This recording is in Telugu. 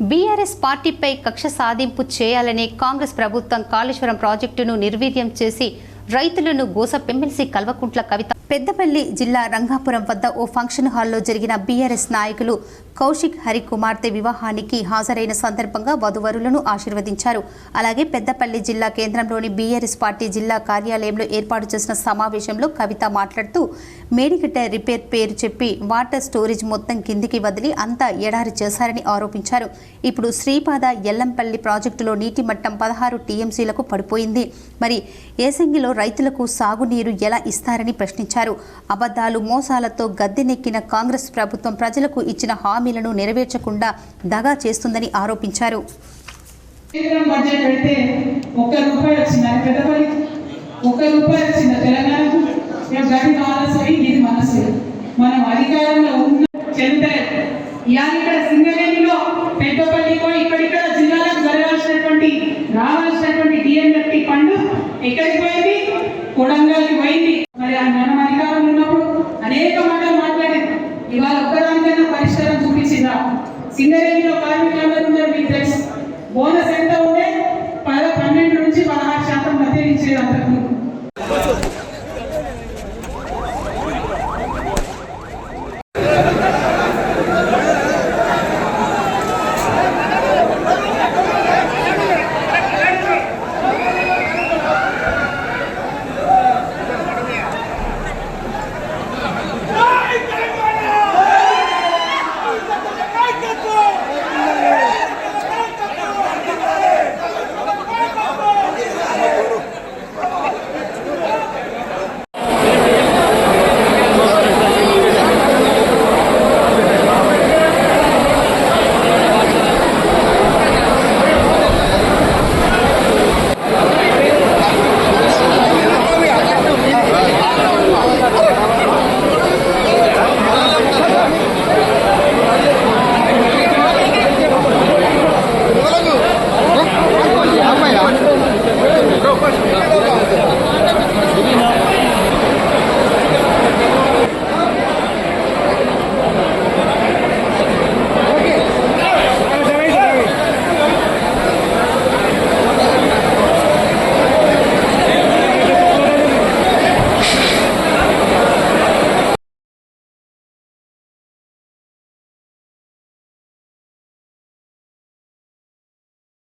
బీఆర్ఎస్ పార్టీపై కక్ష సాధింపు చేయాలనే కాంగ్రెస్ ప్రభుత్వం కాళేశ్వరం ప్రాజెక్టును నిర్వీర్యం చేసి రైతులను గోస ఎమ్మెల్సీ కల్వకుంట్ల కవిత పెద్దపల్లి జిల్లా రంగాపురం వద్ద ఓ ఫంక్షన్ హాల్లో జరిగిన బీఆర్ఎస్ నాయకులు కౌశిక్ హరి కుమార్తె వివాహానికి హాజరైన సందర్భంగా వధువరులను ఆశీర్వదించారు. అలాగే పెద్దపల్లి జిల్లా కేంద్రంలోని బీఆర్ఎస్ పార్టీ జిల్లా కార్యాలయంలో ఏర్పాటు చేసిన సమావేశంలో కవిత మాట్లాడుతూ మేడిగడ్డ రిపేర్ పేరు చెప్పి వాటర్ స్టోరేజ్ మొత్తం కిందికి వదిలి అంతా ఎడారి చేశారని ఆరోపించారు. ఇప్పుడు శ్రీపాద ఎల్లంపల్లి ప్రాజెక్టులో నీటి మట్టం పదహారు టీఎంసీలకు పడిపోయింది. మరి ఏసంగిలో రైతులకు సాగునీరు ఎలా ఇస్తారని ప్రశ్నించారు. అబద్ధాలు మోసాలతో గద్దెనెక్కిన కాంగ్రెస్ ప్రభుత్వం ప్రజలకు ఇచ్చిన హామీలను నెరవేర్చకుండా దగా చేస్తుందని ఆరోపించారు. ఒక్క రూపాయి వచ్చింది? ఒక్క రూపాయి వచ్చింది తెలంగాణకు? మానసరి ఇది మనసు మనం అధికారంలో ఉన్న ఇవాళ ఇక్కడ సింగరేణిలో పెద్దపల్లికో ఇక్కడిక్కడ జిల్లాలకు జరగాల్సినటువంటి రావాల్సినటువంటి ఫండ్ ఎక్కడికి పోయింది? కొడంగల్కి పోయింది. మరి ఆ సింగరేణిలో